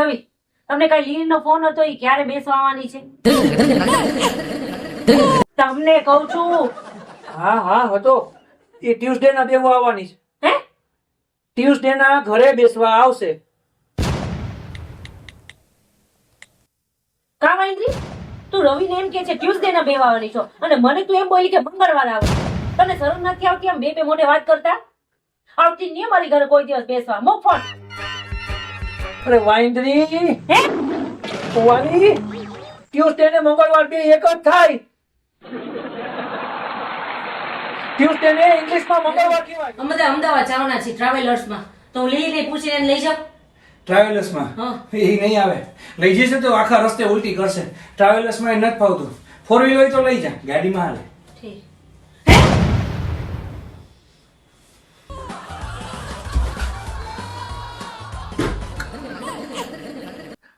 રવિ તમને કઈ લીન નો ફોન હતો એ ક્યારે બેસવાની છે? તમને કહું છું. હા હા હતો. એ ટ્યુઝડે ના દેવું આવવાની છે. હે? ટ્યુઝડે ના ઘરે બેસવા આવશે. કા મહેન્દ્રી? તું રવિને એમ કે છે ટ્યુઝડે ના બેવાવાની છો. અને મને તું એમ બોલી કે મંગળવાર આવે. તને શરમ નથી આવતી આમ બે બે મોઢે વાત કરતા? આવતી નહીં મારી ઘરે કોઈ દિવસ બેસવા. મો ફોન. અરે વાંદરી! હે? વાની ટ્યુઝડે ને મંગળવાર બે એક જ થાય. ટ્યુઝડે ને ઇંગ્લિશમાં મંગળવાર કહેવાય. અમે બધા અમદાવાદ જવાના છીએ ટ્રાવેલર્સમાં. તો હું લઈ પૂછીને એને લઈ જાઉં? ટ્રાવેલર્સમાં એ નહીં આવે. લઈ જશે તો આખા રસ્તે ઉલટી કરશે. ટ્રાવેલર્સમાં એ નથી ફાવતું. ફોર વ્હીલ હોય તો લઈ જા. ગાડીમાં હાલે. ઠીક.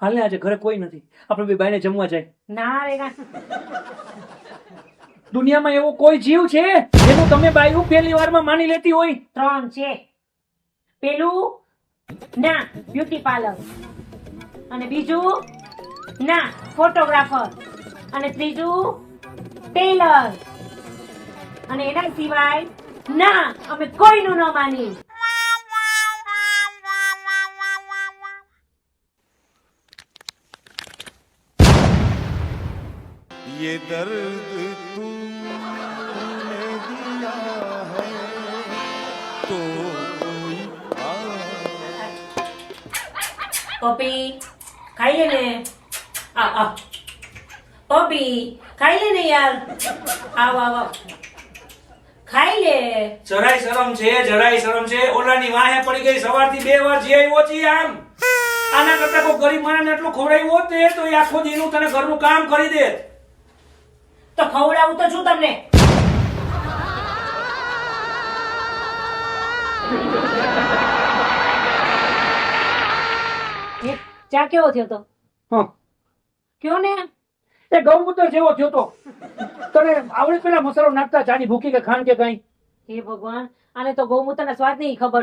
હાલ ને આજે ઘરે કોઈ નથી. આપણે બે બાઈને જમવા જાય. ના રે દુનિયામાં એવો કોઈ જીવ છે જેનું તમે બાયું પહેલી વારમાં માની લેતી હોય? ત્રણ છે. પેલું ના બ્યુટી પાર્લર અને બીજું ના ફોટોગ્રાફર અને ત્રીજું ટેલર અને એના સિવાય ના અમે કોઈનું ન માની ये दर्द तूने दिया है तो कोई और પપી ખાઈ લે ને આ આ પપી ખાઈ લે ને યાર આવ આવ આવ. ખાઈ લે જરાય શરમ છે જરાય શરમ છે ઓલાની વાહે પડી ગઈ સવારથી બે વાર જે આવ્યો છે આમ આના કરતા કોઈ ગરીબ માણસને એટલું ખવડાવ્યું હોત ને તો એ આખો દીનું તને ઘરનું કામ કરી દે તો ખવડાવું તો છું તમને. ચા કેવો થયો તો? હા. કયો ને? એ ગૌમૂત્ર જેવો થયો તો. તને આવડે પેલા મસાલો નાખતા ચાની ભૂકી કે ખાંડ કે કઈ? હે ભગવાન આને તો ગૌમૂત્રના સ્વાદ નહીં ખબર